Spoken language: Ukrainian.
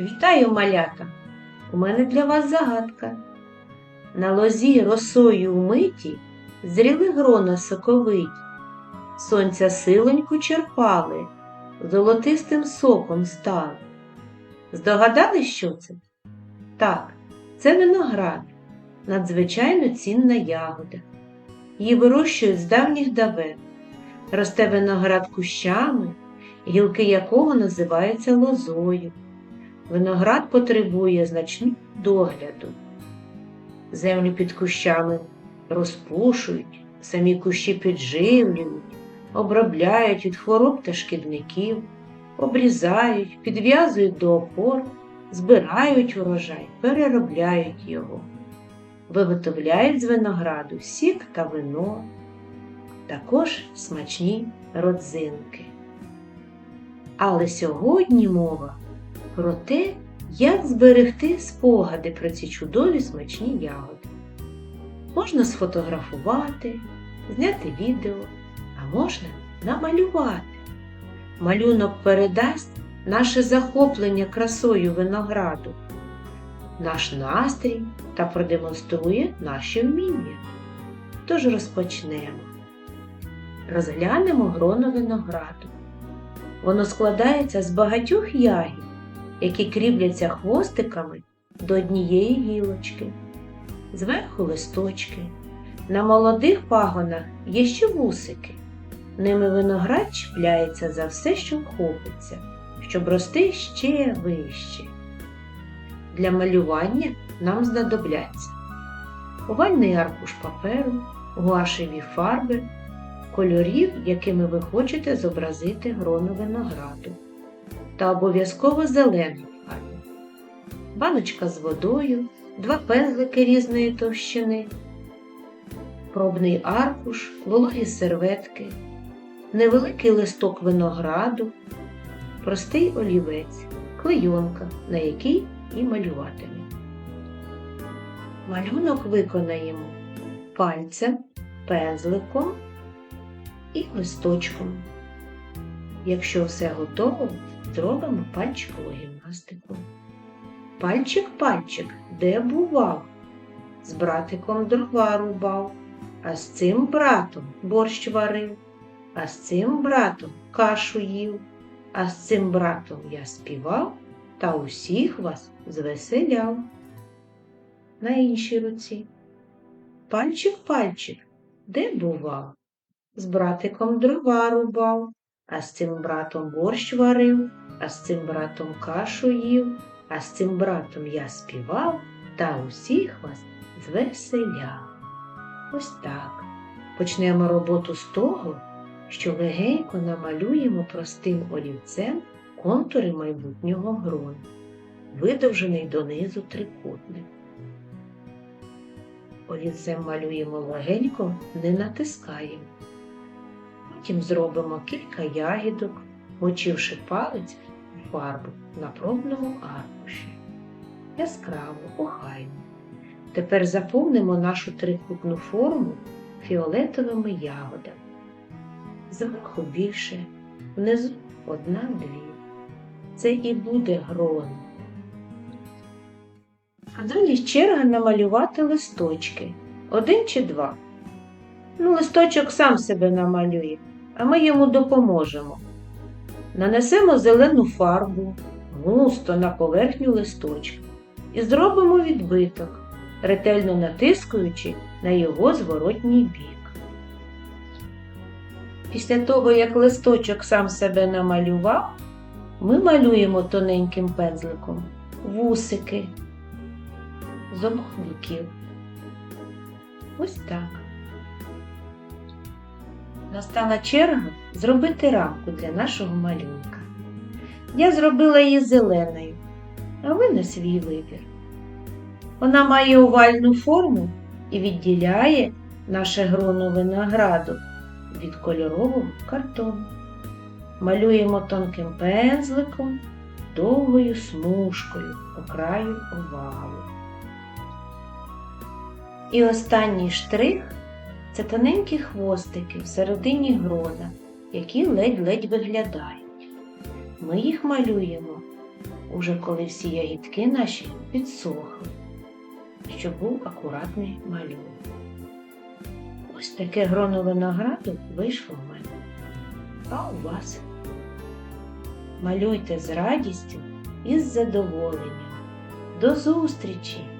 Вітаю, малята! У мене для вас загадка. На лозі росою умиті зріли грона соковиті, сонця силоньку черпали, золотистим соком стали. Здогадались, що це? Так, це виноград, надзвичайно цінна ягода. Її вирощують з давніх давен. Росте виноград кущами, гілки якого називаються лозою. Виноград потребує значного догляду. Землю під кущами розпушують, самі кущі підживлюють, обробляють від хвороб та шкідників, обрізають, підв'язують до опор, збирають урожай, переробляють його, виготовляють з винограду сік та вино, також смачні родзинки. Але сьогодні мова про те, як зберегти спогади про ці чудові смачні ягоди. Можна сфотографувати, зняти відео, а можна намалювати. Малюнок передасть наше захоплення красою винограду, наш настрій та продемонструє наші вміння. Тож розпочнемо. Розглянемо гроно винограду. Воно складається з багатьох ягід, які кріпляться хвостиками до однієї гілочки. Зверху листочки. На молодих пагонах є ще вусики. Ними виноград чіпляється за все, що вхопиться, щоб рости ще вище. Для малювання нам знадобляться овальний аркуш паперу, гуашеві фарби, кольорів, якими ви хочете зобразити гроно винограду, та обов'язково зелену фарбу, баночка з водою, два пензлики різної товщини, пробний аркуш, вологі серветки, невеликий листок винограду, простий олівець, клейонка, на якій і малюватиме. Малюнок виконаємо пальцем, пензликом і листочком. Якщо все готово, зробимо пальчикову гімнастику. Пальчик-пальчик, де бував? З братиком дрова рубав, а з цим братом борщ варив, а з цим братом кашу їв, а з цим братом я співав та усіх вас звеселяв. На іншій руці. Пальчик-пальчик, де бував? З братиком дрова рубав, а з цим братом борщ варив, а з цим братом кашу їв, а з цим братом я співав та усіх вас звеселяв. Ось так. Почнемо роботу з того, що легенько намалюємо простим олівцем контури майбутнього грону, видовжений донизу трикутник. Олівцем малюємо легенько, не натискаємо. Потім зробимо кілька ягідок, мочивши палець у фарбу на пробному аркуші. Яскраво, охайно. Тепер заповнимо нашу трикутну форму фіолетовими ягодами. Зверху більше, внизу одна-дві. Це і буде грон. А далі черга намалювати листочки. Один чи два. Ну, листочок сам себе намалює, а ми йому допоможемо. Нанесемо зелену фарбу густо на поверхню листочка і зробимо відбиток, ретельно натискуючи на його зворотній бік. Після того, як листочок сам себе намалював, ми малюємо тоненьким пензликом вусики з обох. Ось так. Настала черга зробити рамку для нашого малюнка. Я зробила її зеленою, а ви на свій вибір. Вона має овальну форму і відділяє наше гроно винограду від кольорового картону. Малюємо тонким пензликом, довгою смужкою по краю овалу. І останній штрих це тоненькі хвостики всередині грона, які ледь-ледь виглядають. Ми їх малюємо уже коли всі ягідки наші підсохли, щоб був акуратний малюнок. Ось таке гроно винограду вийшло в мене. А у вас? Малюйте з радістю і з задоволенням. До зустрічі!